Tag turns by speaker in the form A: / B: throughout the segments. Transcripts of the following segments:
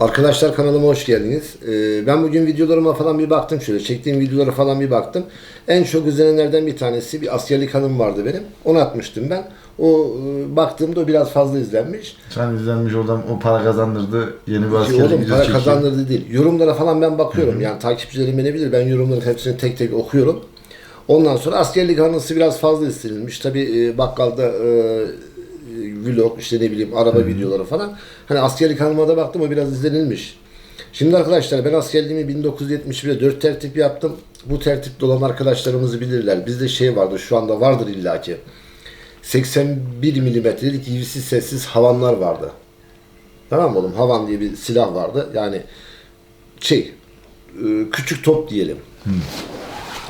A: Arkadaşlar kanalıma hoş geldiniz. Ee, ben bugün videolarıma falan bir baktım şöyle. Çektiğim videolara falan bir baktım. En çok izlenenlerden bir tanesi bir askerlik hanım vardı benim. Onu atmıştım ben. O e, baktığımda o biraz fazla izlenmiş.
B: Sen izlenmiş oradan o para kazandırdı. Yeni bir askerlik
A: oğlum para
B: çekiyor.
A: kazandırdı değil. Yorumlara falan ben bakıyorum. Yani takipçilerim beni bilir. Ben yorumların hepsini tek tek okuyorum. Ondan sonra askerlik anısı biraz fazla istenilmiş. Tabi e, bakkalda e, vlog işte ne bileyim araba videoları falan. Hani askerlik hanıma da baktım o biraz izlenilmiş. Şimdi arkadaşlar ben askerliğimi 1971'de 4 tertip yaptım. Bu tertipte olan arkadaşlarımız bilirler. Bizde şey vardı şu anda vardır illaki. 81 milimetrelik ivsiz sessiz havanlar vardı. Tamam mı oğlum? Havan diye bir silah vardı. Yani şey e, küçük top diyelim.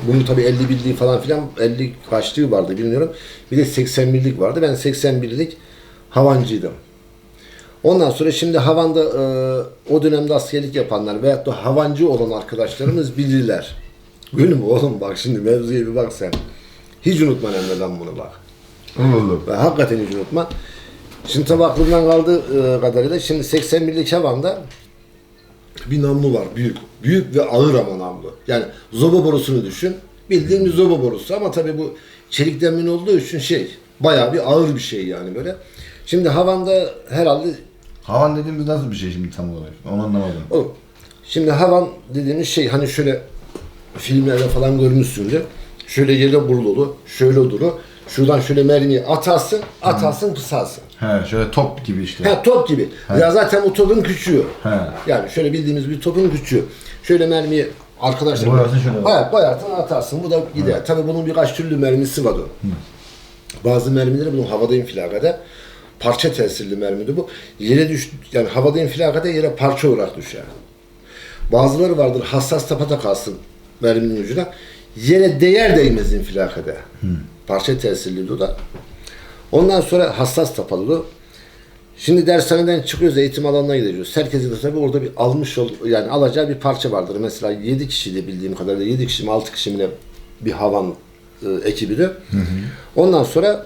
A: Bunun tabii 50 birliği falan filan 50 kaçlığı vardı bilmiyorum. Bir de 81'lik vardı. Ben 81'lik havancıydım. Ondan sonra şimdi havanda e, o dönemde askerlik yapanlar veyahut da havancı olan arkadaşlarımız bilirler. Gülüm oğlum bak şimdi mevzuya bir bak sen. Hiç unutma Emre lan bunu bak.
B: Oğlum.
A: Ve hakikaten hiç unutma. Şimdi tabi aklımdan kaldığı e, kadarıyla şimdi 81'lik havanda bir namlu var büyük. Büyük ve ağır ama namlu. Yani zoba borusunu düşün. Bildiğin bir zoba borusu ama tabi bu çelik demin olduğu için şey bayağı bir ağır bir şey yani böyle. Şimdi havanda herhalde
B: Havan dediğimiz nasıl bir şey şimdi tam olarak? Onu anlamadım.
A: Oğlum, şimdi havan dediğimiz şey hani şöyle filmlerde falan görmüşsündür. Şöyle yere burululu, şöyle duru. Şuradan şöyle mermiyi atarsın, atarsın, kısarsın.
B: He şöyle top gibi işte.
A: Ha top gibi. Ya zaten o topun küçüğü.
B: He.
A: Yani şöyle bildiğimiz bir topun küçüğü. Şöyle mermiyi arkadaşlar
B: Boyarsın şöyle.
A: Bayağı boyarsın atarsın. Bu da gider. Tabii bunun birkaç türlü mermisi var. o. Bazı mermileri bunun havada infilakada parça tesirli mermidi bu. Yere düş yani havada infilakada yere parça olarak düşer. Bazıları vardır hassas tapata kalsın merminin ucuna. Yere değer değmez infilakada. Parça tesirli da. Ondan sonra hassas tapalı. Şimdi dershaneden çıkıyoruz, eğitim alanına gidiyoruz. Herkesin de tabii orada bir almış ol, yani alacağı bir parça vardır. Mesela 7 kişi de bildiğim kadarıyla 7 kişi mi 6 kişi mi bir havan e, ekibi de. Ondan sonra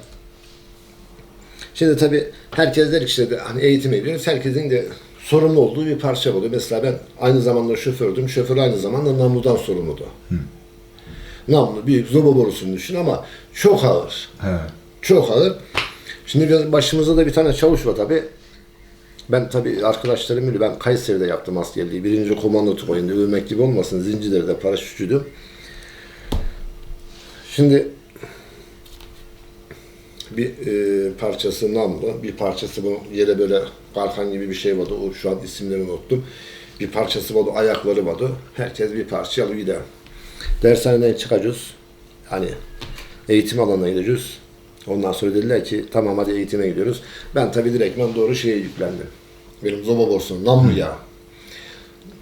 A: şimdi tabii herkes der ki işte de, hani eğitime gidiyoruz. Herkesin de sorumlu olduğu bir parça oluyor. Mesela ben aynı zamanda şofördüm. Şoför aynı zamanda namludan sorumludu. Namlu büyük zoba borusunu düşün ama çok ağır.
B: He.
A: Çok ağır. Şimdi biraz başımızda da bir tane çavuş var tabi. Ben tabi arkadaşlarım biliyor. Ben Kayseri'de yaptım askerliği. Birinci komando tugayında övmek gibi olmasın. Zincirlerde paraşütçüydüm. Şimdi bir e, parçası namlu, bir parçası bu yere böyle kalkan gibi bir şey vardı. O şu an isimlerini unuttum. Bir parçası vardı, ayakları vardı. Herkes bir parça alıyor gider. Dershaneden çıkacağız. Hani eğitim alanına gideceğiz. Ondan sonra dediler ki tamam hadi eğitime gidiyoruz. Ben tabii direktmen doğru şeye yüklendim. Benim zoba borsum namlu ya.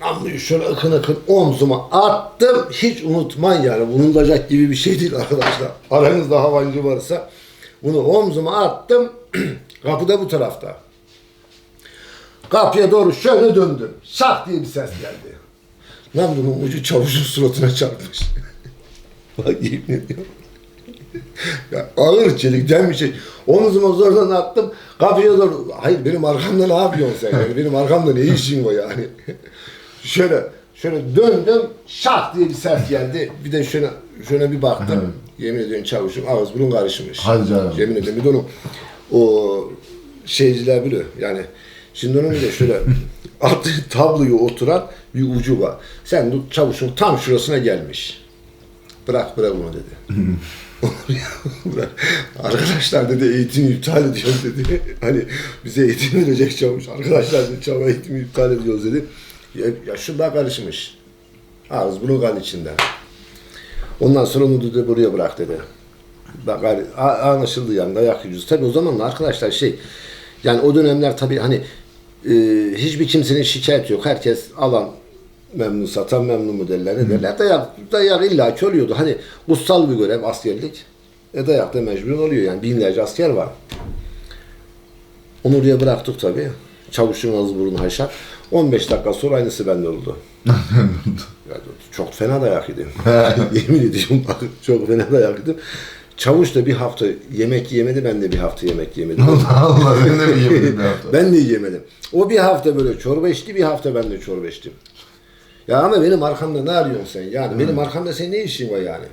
A: Namluyu şöyle akın akın omzuma attım. Hiç unutmayın yani. Bulunacak gibi bir şey değil arkadaşlar. Aranızda havancı varsa bunu omzuma attım. Kapı da bu tarafta. Kapıya doğru şöyle döndüm. Şak diye bir ses geldi. Namlunun ucu çavuşun suratına çarpmış. Bak yemin ediyorum. Ya ağır çelikten bir şey. Omuzuma zorla attım. Kapıya doğru. Hayır benim arkamda ne yapıyorsun sen? Yani benim arkamda ne işin var yani? şöyle şöyle döndüm. Şak diye bir ses geldi. Bir de şöyle şöyle bir baktım. Yemin ediyorum çavuşum ağız burun karışmış.
B: Hadi canım.
A: Yemin ediyorum. Bir de onu o şeyciler biliyor. Yani şimdi onun bir de şöyle altı tabloyu oturan bir ucu var. Sen çavuşun tam şurasına gelmiş. Bırak bırak onu dedi. Arkadaşlar dedi eğitimi iptal ediyoruz dedi. Hani bize eğitim verecek çavuş. Arkadaşlar dedi çavuş eğitimi iptal ediyoruz dedi. Ya, ya şurada karışmış. Ağız bunu kan içinden. Ondan sonra onu dedi buraya bırak dedi. Bak a- anlaşıldı yani dayak yiyeceğiz. Tabii o zaman da arkadaşlar şey yani o dönemler tabii hani e, hiçbir kimsenin şikayeti yok. Herkes alan memnun satan memnun mu derler. Dayak, dayak illa ki oluyordu. Hani kutsal bir görev askerlik. E dayak da mecbur oluyor yani binlerce asker var. Onu oraya bıraktık tabii. Çavuşun ağzı burnu haşar. 15 dakika sonra aynısı bende oldu. Ya çok fena dayak yedim. Yemin ediyorum çok fena dayak yedim. Çavuş da bir hafta yemek yemedi, ben de bir hafta yemek yemedim.
B: Allah Allah ben de mi yemedim bir hafta?
A: ben de yemedim. O bir hafta böyle çorba içti, bir hafta ben de çorba içtim. Ya ama benim arkamda ne arıyorsun sen? Yani benim arkamda senin ne işin var yani?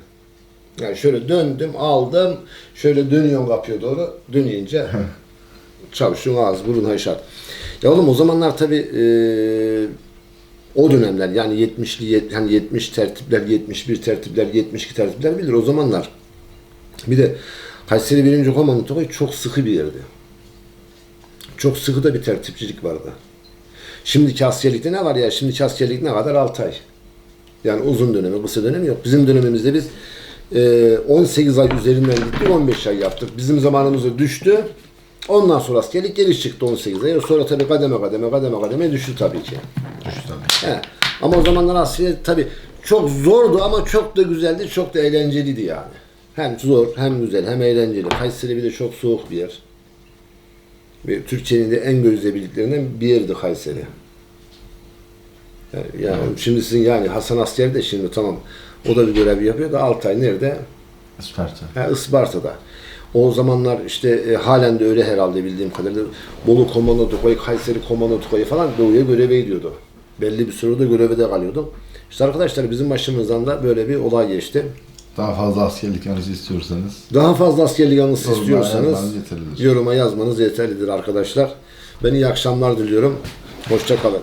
A: Yani şöyle döndüm, aldım, şöyle dönüyorum kapıya doğru, dönünce çavuşun ağzı burun haşat. Ya oğlum o zamanlar tabii eee, o dönemler yani 70'li yet- hani 70 tertipler, 71 tertipler, 72 tertipler bilir o zamanlar. Bir de Kayseri 1. Komando Tugay çok sıkı bir yerdi. Çok sıkı da bir tertipçilik vardı. Şimdiki askerlikte ne var ya? Şimdiki askerlik ne kadar? 6 ay. Yani uzun dönemi, kısa dönemi yok. Bizim dönemimizde biz e, 18 ay üzerinden gittik, 15 ay yaptık. Bizim zamanımızda düştü. Ondan sonra askerlik geri çıktı 18 ay. Sonra tabii kademe kademe kademe kademe düştü tabii ki.
B: Düştü tabii.
A: He. Ama o zamanlar askeri tabii çok zordu ama çok da güzeldi, çok da eğlenceliydi yani. Hem zor, hem güzel, hem eğlenceli. Kayseri bir de çok soğuk bir yer. Ve Türkiye'nin de en gözlebildiklerinin bir yerdi Kayseri. Yani, yani şimdi sizin yani Hasan Asker de şimdi tamam o da bir görev yapıyor da Altay nerede?
B: Isparta.
A: Ha, Isparta'da. O zamanlar işte e, halen de öyle herhalde bildiğim kadarıyla Bolu Komando Tugayı, Kayseri Komando Tugayı falan doğuya göreve gidiyordu. Belli bir süre de görevde kalıyordu. İşte arkadaşlar bizim başımızdan da böyle bir olay geçti.
B: Daha fazla askerlik anısı istiyorsanız
A: Daha fazla askerlik anısı istiyorsanız yoruma yazmanız yeterlidir arkadaşlar. Ben iyi akşamlar diliyorum. Hoşça kalın.